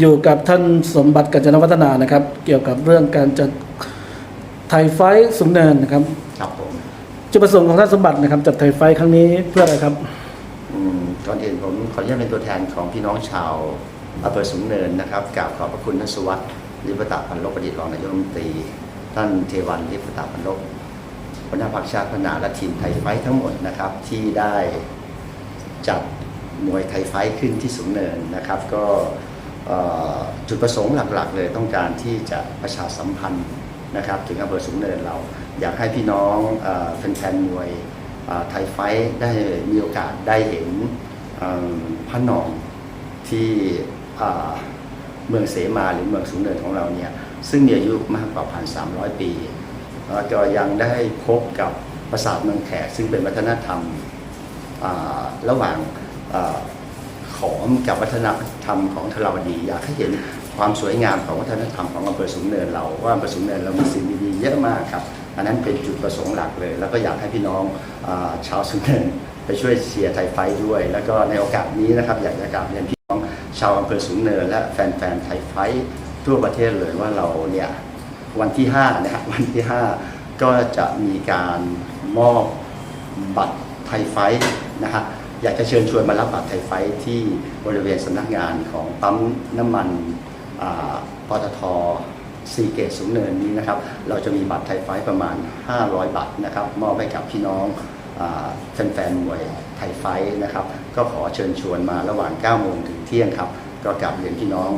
อยู่กับท่านสมบัติกัญจนวัฒนานะครับ เกี่ยวกับเรื่องการจัดไทยไฟท์สูงเนินนะครับ ครับผมจุดประสงค์ของท่านสมบัตินะครับจัดไทยไฟท์ครั้งนี้เพื่ออะไรครับอืมก่อนอื่นผมขออนุญาตเป็นตัวแทนของพี่น้องชาวอำเภอสูงเนินนะครับกราบขอบพระคุณท่านสุวัสดิ์ลิปตะพันลบประดิษฐ์รองนายกรัฐมนตรี ท่านเทวันลิปตะพันลบหัวหน้าพรรคชาติพัฒนาและทีมไทยไฟท์ทั้งหมดนะครับ ที่ได้จัดมวยไทยไฟท์ขึ้นที่สูงเนินนะครับ ก็เอ่อ จุดประสงค์หลักๆ เลยต้องการที่จะประชาสัมพันธ์นะครับถึงอำเภอสูงเนินเรา อยากให้พี่น้องอแฟนๆมวยไทยไฟท์ได้มีโอกาสได้เห็นพระนองที่เมืองเสมาหรือเมืองสูงเนินของเราเนี่ยซึ่งมีอายุมากกว่าพันสามร้อยปีก็ยังได้พบกับปราสาทเมืองแขกซึ่งเป็นวัฒนธรรมระหว่าง ขอมกับวัฒนธรรมของทราวดี อยากให้เห็นความสวยงามของวัฒนธรรมของอำเภอสูงเนินเราว่าอำเภอสูงเนินเรามีสิ่งดีๆเยอะมากครับ อันนั้นเป็นจุดประสงค์หลักเลย แล้วก็อยากให้พี่น้องอชาวสุนเนินไปช่วยเชียร์ไทยไฟด้วย แล้วก็ในโอกาสนี้นะครับอยากจะกราบเรียนพี่น้องชาวอำเภอสูงเนิน และแฟนๆไทยไฟทั่วประเทศเลยว่าเราเนี่ยวันที่5นะฮะวันที่ 5 ก็จะมีการมอบบัตรไทยไฟท์นะฮะ อยากจะเชิญชวนมารับบัตรไทยไฟที่บริเวณสำนักงานของปั๊มน้ำมันปตทซีเกตสูงเนินนี้นะครับ เราจะมีบัตรไทยไฟประมาณ 500 บัตรนะครับ มอบให้กับพี่น้องแฟนๆมวยไทยไฟนะครับ ก็ขอเชิญชวนมาระหว่าง 9 โมงถึงเที่ยงครับ ก็กลับเรียนพี่น้อง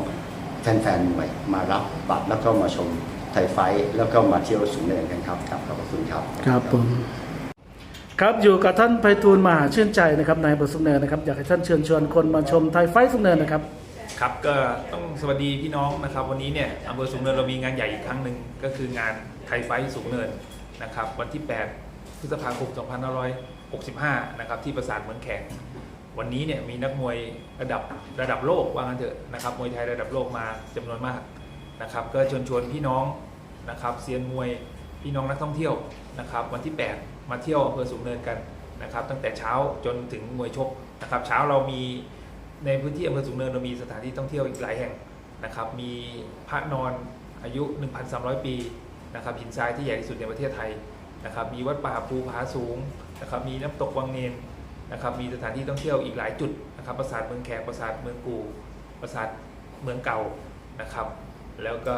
แฟนๆมวยมารับบัตรแล้วก็มาชมไทยไฟแล้วก็มาเที่ยวสูงเนินกันครับครับขอบคุณครับ ครับผม ครับอยู่กับท่านไพฑูรย์มหาชื่นใจนะครับนายบทสุนเนินนะครับอยากให้ท่านเชิญชวนคนมาชมไทยไฟสุนเนินนะครับ ครับก็ต้องสวัสดีพี่น้องนะครับ วันนี้เนี่ยอำเภอสูงเนินเรามีงานใหญ่อีกครั้งหนึ่งก็คืองานไทยไฟสูงเนินนะครับ วันที่ 8 พฤษภาคม 2565 นะครับ ที่ปราสาทเหมือนแขกวันนี้เนี่ยมีนักมวยระดับระดับโลกว่างั้นเถอะนะครับมวยไทยระดับโลกมาจำนวนมากนะครับ ก็เชิญชวนพี่น้องนะครับเซียนมวยพี่น้องนักท่องเที่ยวนะครับ วันที่ 8มาเที่ยวอำเภอสูงเนินกันนะครับ ตั้งแต่เช้าจนถึงมวยชกนะครับเช้าเรามีในพื้นที่อำเภอสูงเนินเรามีสถานที่ท่องเที่ยวอีกหลายแห่งนะครับ มีพระนอนอายุ 1,300 ปีนะครับหินทรายที่ใหญ่ที่สุดในประเทศไทยนะครับ มีวัดป่าภูผาสูงนะครับมีน้ำตกวังเนนนะครับมีสถานที่ท่องเที่ยวอีกหลายจุดนะครับปราสาทเมืองแขกปราสาทเมืองกูปราสาทเมืองเก่านะครับ แล้วก็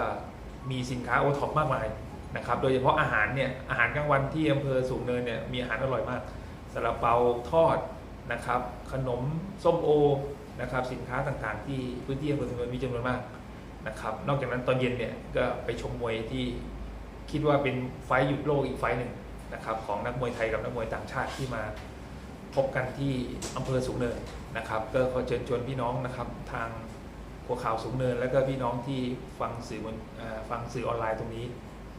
มีสินค้าโอท็อปมากมาย นะครับโดยเฉพาะอาหารเนี่ยอาหารกลางวันที่อำเภอสูงเนินเนี่ยมีอาหารอร่อยมากซาลาเปาทอดนะครับ ขนมส้มโอนะครับสินค้าต่างๆ ที่พื้นที่อำเภอสุนทรมีจำนวนมากนะครับนอกจากนั้นตอนเย็นเนี่ยก็ไปชมมวยที่คิดว่าเป็นไฟหยุดโลกอีกไฟหนึ่งนะครับของนักมวยไทยกับนักมวยต่างชาติที่มาพบกันที่อำเภอสูงเนินนะครับ ก็ขอเชิญชวนพี่น้องนะครับทางหัวข่าวสูงเนิน แล้วก็พี่น้องที่ฟังสื่อฟังสื่อออนไลน์ตรงนี้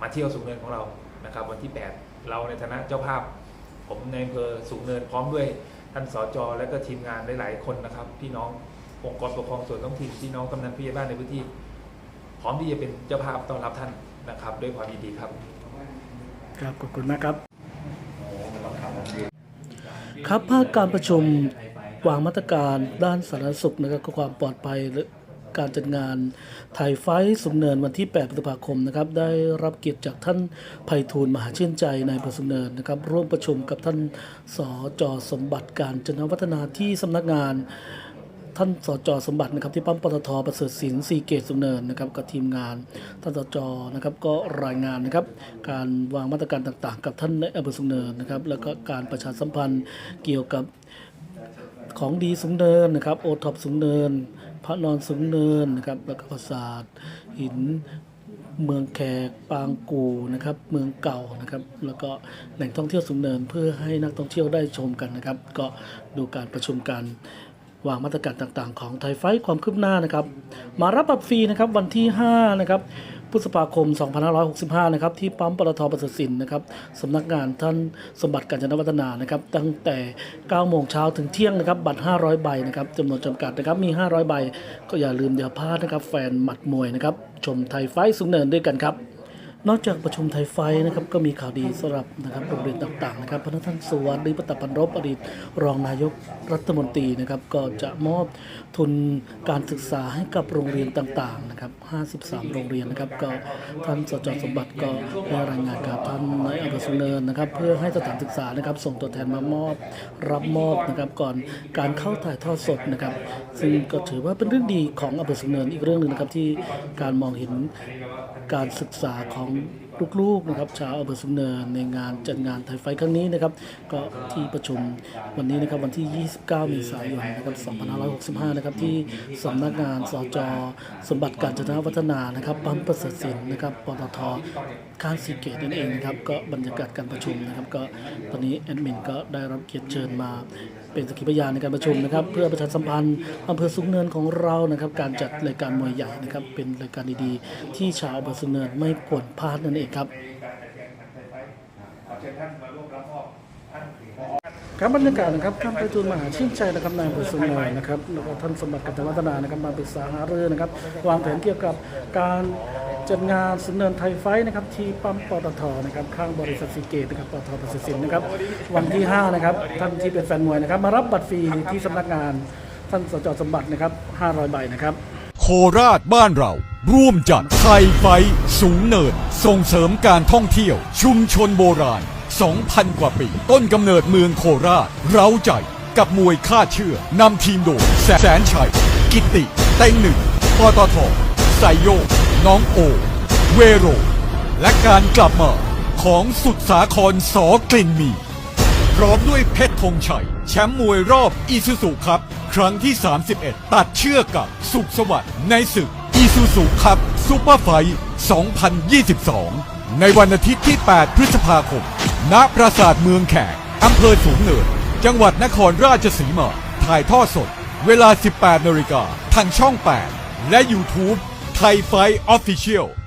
มาเที่ยวสูงเนินของเรานะครับวันที่ 8 เราในฐานะเจ้าภาพ ผมในอำเภอสูงเนินพร้อมด้วยท่านสจและก็ทีมงานหลายๆคนนะครับพี่น้ององค์กรปกครองส่วนท้องถิ่นพี่น้องกำนันผู้ใหญ่บ้านในพื้นที่ พร้อมที่จะเป็นเจ้าภาพต้อนรับท่านนะครับ ด้วยความยินดีครับ ครับขอบคุณมากครับ ครับภาคการประชุมวางมาตรการด้านสาธารณสุขนะครับความปลอดภัยและ การจัดงานไทยไฟสุนเนินวันที่ 8 พฤษภาคมนะครับได้รับเกียรติจากท่านไพฑูรย์มหาชื่นใจในประสุนเนินนะครับร่วมประชุมกับท่านสจสมบัติการจนวัฒนาที่สำนักงานท่านสจสมบัตินะครับที่ปั๊มปตทประเสริฐศิลป์ซีเกตสุนเนินนะครับกับทีมงานท่านสจนะครับก็รายงานนะครับการวางมาตรการต่างๆ กับท่านในอำเภอสุนเนินนะครับแล้วก็การประชาสัมพันธ์เกี่ยวกับของดีสุนเนินนะครับโอท็อปสุนเนิน พระนอนสุนเนินนะครับแล้วก็ปราสาทหินเมืองแขกปางกูนะครับ เมืองเก่านะครับ แล้วก็แหล่งท่องเที่ยวสูงเนินเพื่อให้นักท่องเที่ยวได้ชมกันนะครับ ก็ดูการประชุมกันวางมาตรการต่างๆ ของไทยไฟความคืบหน้านะครับ มารับบัตรฟรีนะครับวันที่5นะครับ พฤษภาคม 2565 นะครับ ที่ปั๊มปตทประเสริฐสินนะครับสำนักงานท่านสมบัติการจนวัฒนานะครับ ตั้งแต่ 9 โมงเช้าถึงเที่ยงนะครับ บัตร 500 ใบนะครับจำนวนจำกัดนะครับ มี 500 ใบ ก็อย่าลืมอย่าพลาดนะครับ แฟนหมัดมวยนะครับ ชมไทยไฟสูงเนินด้วยกันครับ นอกจากประชุมไทยไฟนะครับก็มีข่าวดีสำหรับนะครับโรงเรียนต่างๆนะครับพระท่านสุวัสดิ์ปตะพันรบอดีตรองนายกรัฐมนตรีนะครับก็จะมอบทุนการศึกษาให้กับโรงเรียนต่างๆนะครับ 53 โรงเรียนนะครับก็ท่านสจสมบัติก็ได้รายงานกับท่านนายอำเภอสุนเนินนะครับเพื่อให้สถานศึกษานะครับส่งตัวแทนมามอบรับมอบนะครับก่อนการเข้าถ่ายทอดสดนะครับซึ่งก็ถือว่าเป็นเรื่องดีของอำเภอสุนเนินอีกเรื่องหนึ่งนะครับที่การมองเห็นการศึกษาของลูกๆนะครับชาวอำเภอสุนเนินในงานจัดงานไทยไฟครั้งนี้นะครับ ก็ที่ประชุมวันนี้นะครับวันที่ 29 เมษายนนะครับ 2565 นะครับที่สำนักงานสจสมบัติการจนาวัฒนานะครับปั๊มประเสริฐสินนะครับปตท ข้างสีเกตนั่นเองนะครับก็บรรยากาศการประชุมนะครับ ก็ตอนนี้แอดมินก็ได้รับเกียรติเชิญมาเป็นสักขีพยานในการประชุมนะครับ เพื่อประชาสัมพันธ์อำเภอสุงเนินของเรานะครับ การจัดรายการมวยใหญ่นะครับ เป็นรายการดีๆ ที่ชาวอำเภอสุงเนินไม่ควรพลาดนั่นเองครับครับบรรยากาศนะครับท่านไปทูลมหาชื่นใจนะครับนายอำเภอสุงเนินนะครับแล้วก็ท่านสมบัติกัตวัฒนานะครับมาปรึกษาหารือนะครับ วางแผนเกี่ยวกับการ จัดงานสนเนินไทยไฟนะครับที่ปั๊มปตทนะครับข้างบริษัทซีเกตนะครับปตทประสิทธิ์สินนะครับวันที่ 5 นะครับท่านที่เป็นแฟนมวยนะครับ มารับบัตรฟรีที่สำนักงานท่านสจสมบัตินะครับ 500 ใบนะครับ โคราชบ้านเรา ร่วมจัดไทยไฟสูงเนิน ส่งเสริมการท่องเที่ยว ชุมชนโบราณ 2,000 กว่าปี ต้นกำเนิดเมืองโคราช เร้าใจกับมวยค่าเชื่อนำทีมโดยแสนชัย กิตติเต็งหนึ่งปตทไซโย น้องโอ เวโร และการกลับมาของสุดสาครสอกลิ่นมี พร้อมด้วยเพชรธงชัย แชมป์มวยรอบอีซูซูครับ ครั้งที่ 31 ตัดเชือกกับสุขสวัสดิ์ในศึกอีซูซูครับซูเปอร์ไฟท์2022 ในวันอาทิตย์ที่ 8 พฤษภาคม ณ ปราสาทเมืองแขก อำเภอสูงเนิน จังหวัดนครราชสีมา ถ่ายทอดสด เวลา 18นาฬิกาทางช่อง 8 และ YouTube ทยไฟออฟฟิเชียล